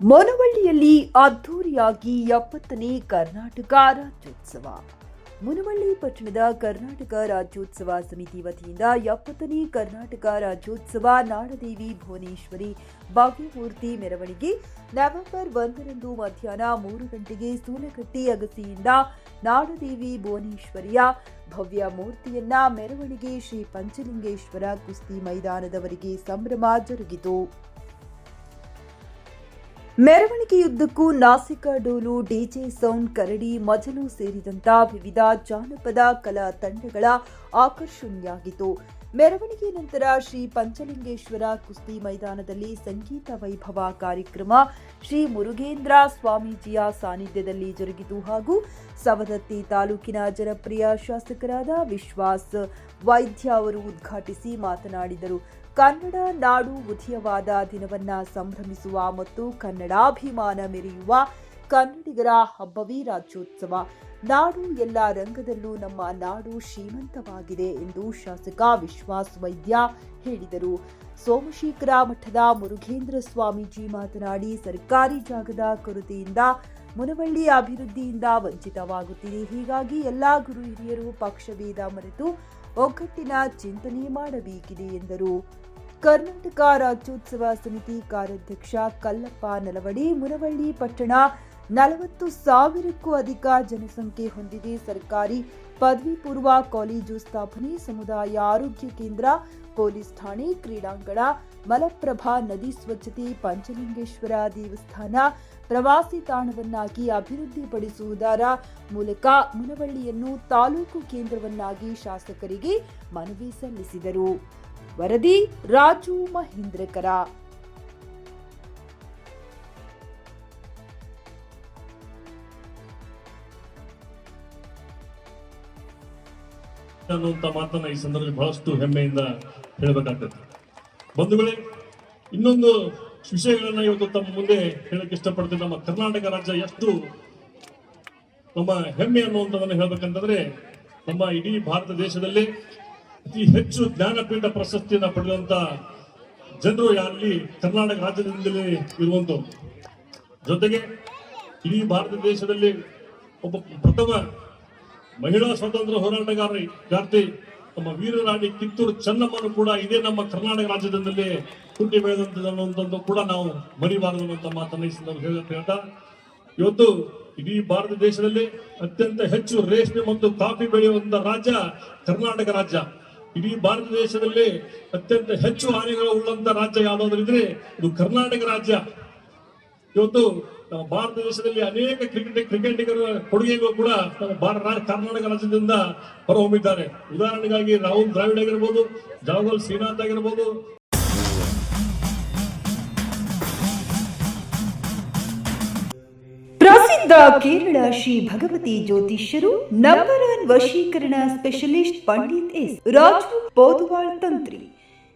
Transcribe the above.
ಮುನವಳ್ಳಿಯಲ್ಲಿ ಅದ್ದೂರಿಯಾಗಿ ಎಪ್ಪತ್ತನೇ ಕರ್ನಾಟಕ ರಾಜ್ಯೋತ್ಸವ. ಮುನವಳ್ಳಿ ಪಟ್ಟಣದ ಕರ್ನಾಟಕ ರಾಜ್ಯೋತ್ಸವ ಸಮಿತಿ ವತಿಯಿಂದ ಎಪ್ಪತ್ತನೇ ಕರ್ನಾಟಕ ರಾಜ್ಯೋತ್ಸವ ನಾಡದೇವಿ ಭುವನೇಶ್ವರಿ ಭವ್ಯಮೂರ್ತಿ ಮೆರವಣಿಗೆ ನವೆಂಬರ್ ಒಂದರಂದು ಮಧ್ಯಾಹ್ನ ಮೂರು ಗಂಟೆಗೆ ಸೂಲಕಟ್ಟಿ ಅಗಸಿಯಿಂದ ನಾಡದೇವಿ ಭುವನೇಶ್ವರಿಯ ಭವ್ಯ ಮೂರ್ತಿಯನ್ನ ಮೆರವಣಿಗೆ ಶ್ರೀ ಪಂಚಲಿಂಗೇಶ್ವರ ಕುಸ್ತಿ ಮೈದಾನದವರೆಗೆ ಸಂಭ್ರಮ ಜರುಗಿತು. ಮೆರವಣಿಗೆಯುದ್ದಕ್ಕೂ ನಾಸಿಕ ಡೋಲು ಡಿಜೆ ಸೌಂಡ್ ಕರಡಿ ಮಜಲು ಸೇರಿದಂತ ವಿವಿಧ ಜಾನಪದ ಕಲಾ ತಂಡಗಳ ಆಕರ್ಷಣೆಯಾಗಿತ್ತು. ಮೆರವಣಿಗೆ ನಂತರ ಶ್ರೀ ಪಂಚಲಿಂಗೇಶ್ವರ ಕುಸ್ತಿ ಮೈದಾನದಲ್ಲಿ ಸಂಗೀತ ವೈಭವ ಕಾರ್ಯಕ್ರಮ, ಶ್ರೀ ಮುರುಗೇಂದ್ರ ಸ್ವಾಮೀಜಿಯ ಸಾನ್ನಿಧ್ಯದಲ್ಲಿ ಜರುಗಿತು ಹಾಗೂ ಸವದತ್ತಿ ತಾಲೂಕಿನ ಜನಪ್ರಿಯ ಶಾಸಕರಾದ ವಿಶ್ವಾಸ್ ವೈದ್ಯ ಅವರು ಉದ್ಘಾಟಿಸಿ ಮಾತನಾಡಿದರು. ಕನ್ನಡ ನಾಡು ಉದಯವಾದ ದಿನವನ್ನ ಸಂಭ್ರಮಿಸುವ ಮತ್ತು ಕನ್ನಡಾಭಿಮಾನ ಮೆರೆಯುವ ಕನ್ನಡಿಗರ ಹಬ್ಬವೇ ರಾಜ್ಯೋತ್ಸವ. ನಾಡು ಎಲ್ಲ ರಂಗದಲ್ಲೂ ನಮ್ಮ ನಾಡು ಶ್ರೀಮಂತವಾಗಿದೆ ಎಂದು ಶಾಸಕ ವಿಶ್ವಾಸ್ ವೈದ್ಯ ಹೇಳಿದರು. ಸೋಮಶೇಖರ ಮಠದ ಮುರುಘೇಂದ್ರ ಸ್ವಾಮೀಜಿ ಮಾತನಾಡಿ, ಸರ್ಕಾರಿ ಜಾಗದ ಕೊರತೆಯಿಂದ ಮುನವಳ್ಳಿ ಅಭಿವೃದ್ಧಿಯಿಂದ ವಂಚಿತವಾಗುತ್ತಿದೆ. ಹೀಗಾಗಿ ಎಲ್ಲ ಗುರು ಹಿರಿಯರು ಪಕ್ಷಭೇದ ಮರೆತು ಒಗ್ಗಟ್ಟಿನ ಚಿಂತನೆ ಮಾಡಬೇಕಿದೆ ಎಂದರು. ಕರ್ನಾಟಕ ರಾಜ್ಯೋತ್ಸವ ಸಮಿತಿ ಕಾರ್ಯಾಧ್ಯಕ್ಷ ಕಲ್ಲಪ್ಪ ನಲವಡಿ, ಮುನವಳ್ಳಿ ಪಟ್ಟಣ ನಲವತ್ತು ಸಾವಿರಕ್ಕೂ ಅಧಿಕ ಜನಸಂಖ್ಯೆ ಹೊಂದಿದೆ. ಸರ್ಕಾರಿ ಪದವಿ ಪೂರ್ವ ಕಾಲೇಜು ಸ್ಥಾಪನೆ, ಸಮುದಾಯ ಆರೋಗ್ಯ ಕೇಂದ್ರ, ಪೊಲೀಸ್ ಠಾಣೆ, ಕ್ರೀಡಾಂಗಣ, ಮಲಪ್ರಭಾ ನದಿ ಸ್ವಚ್ಛತೆ, ಪಂಚಲಿಂಗೇಶ್ವರ ದೇವಸ್ಥಾನ ಪ್ರವಾಸಿ ತಾಣವನ್ನಾಗಿ ಅಭಿವೃದ್ಧಿಪಡಿಸುವುದರ ಮೂಲಕ ಮುನವಳ್ಳಿಯನ್ನು ತಾಲೂಕು ಕೇಂದ್ರವನ್ನಾಗಿ ಶಾಸಕರಿಗೆ ಮನವಿ ಸಲ್ಲಿಸಿದರು. ವರದಿ ರಾಜು ಮಹೇಂದ್ರಕರ. ಅನ್ನುವಂಥ ಮಾತನ್ನ ಈ ಸಂದರ್ಭದಲ್ಲಿ ಬಹಳಷ್ಟು ಹೆಮ್ಮೆಯಿಂದ ಹೇಳಬೇಕಾಗ್ತದೆ. ಬಂಧುಗಳೇ, ಇನ್ನೊಂದು ವಿಷಯಗಳನ್ನ ಇವತ್ತು ತಮ್ಮ ಮುಂದೆ ಹೇಳಕ್ಕೆ ಇಷ್ಟಪಡ್ತೇನೆ. ನಮ್ಮ ಕರ್ನಾಟಕ ರಾಜ್ಯ ಎಷ್ಟು ನಮ್ಮ ಹೆಮ್ಮೆ ಅನ್ನುವಂಥದ್ದನ್ನು ಹೇಳ್ಬೇಕಂತಂದ್ರೆ, ನಮ್ಮ ಇಡೀ ಭಾರತ ದೇಶದಲ್ಲಿ ಅತಿ ಹೆಚ್ಚು ಜ್ಞಾನಪೀಠ ಪ್ರಶಸ್ತಿಯನ್ನ ಪಡೆದಂತ ಜನರು ಯಾರಲ್ಲಿ ಕರ್ನಾಟಕ ರಾಜ್ಯದಿಂದಲೇ ಇರುವಂತವ್ರು. ಜೊತೆಗೆ ಇಡೀ ಭಾರತ ದೇಶದಲ್ಲಿ ಒಬ್ಬ ಪ್ರಥಮ ಮಹಿಳಾ ಸ್ವಾತಂತ್ರ್ಯ ಹೋರಾಟಗಾರ ಗಾರ್ತಿ ನಮ್ಮ ವೀರರಾಣಿ ಕಿತ್ತೂರು ಚೆನ್ನಮ್ಮನು ಕೂಡ ಇದೇ ನಮ್ಮ ಕರ್ನಾಟಕ ರಾಜ್ಯದಿಂದಲೇ ಹುಟ್ಟಿ ಅನ್ನುವಂಥದ್ದು ಕೂಡ ನಾವು ಮರಿಬಾರದು ಅಂತ ಮಾತನ್ನ ಈ ಹೇಳ್ತಾ, ಇವತ್ತು ಇಡೀ ಭಾರತ ದೇಶದಲ್ಲಿ ಅತ್ಯಂತ ಹೆಚ್ಚು ರೇಷ್ಮೆ ಮತ್ತು ಕಾಫಿ ಬೆಳೆಯುವಂತ ರಾಜ್ಯ ಕರ್ನಾಟಕ ರಾಜ್ಯ. ಇಡೀ ಭಾರತ ದೇಶದಲ್ಲಿ ಅತ್ಯಂತ ಹೆಚ್ಚು ಆನೆಗಳು ಉಳ್ಳಂತ ರಾಜ್ಯ ಯಾವ್ದಾದ್ರು ಇದ್ರೆ ಇದು ಕರ್ನಾಟಕ ರಾಜ್ಯ. ಇವತ್ತು ಭಾರತ ದೇಶದಲ್ಲಿ ಅನೇಕ ಕ್ರಿಕೆಟ್ ಕ್ರಿಕೆಟಿಗರ ಕೊಡುಗೆಗಳು ಕೂಡ ನಮ್ಮ ಭಾರತ ಕರ್ನಾಟಕ ರಾಜ್ಯದಿಂದ ಹೊರಹೊಮ್ಮಿದ್ದಾರೆ. ಉದಾಹರಣೆಗಾಗಿ ರಾಹುಲ್ ದ್ರಾವಿಡ್ ಆಗಿರ್ಬೋದು, ಜಾವಗಲ್ ಶ್ರೀನಾಥ್ ಆಗಿರ್ಬೋದು. ಪ್ರಸಿದ್ಧ ಕೇರಳ ಶ್ರೀ ಭಗವತಿ ಜ್ಯೋತಿಷ್ಯರು ನಂಬರ್ ಒನ್ ವಶೀಕರಣ ಸ್ಪೆಷಲಿಸ್ಟ್ ಪಂಡಿತ್ ಎಸ್. ರಾಜು ಪೋದುವಾಳ್ ತಂತ್ರಿ.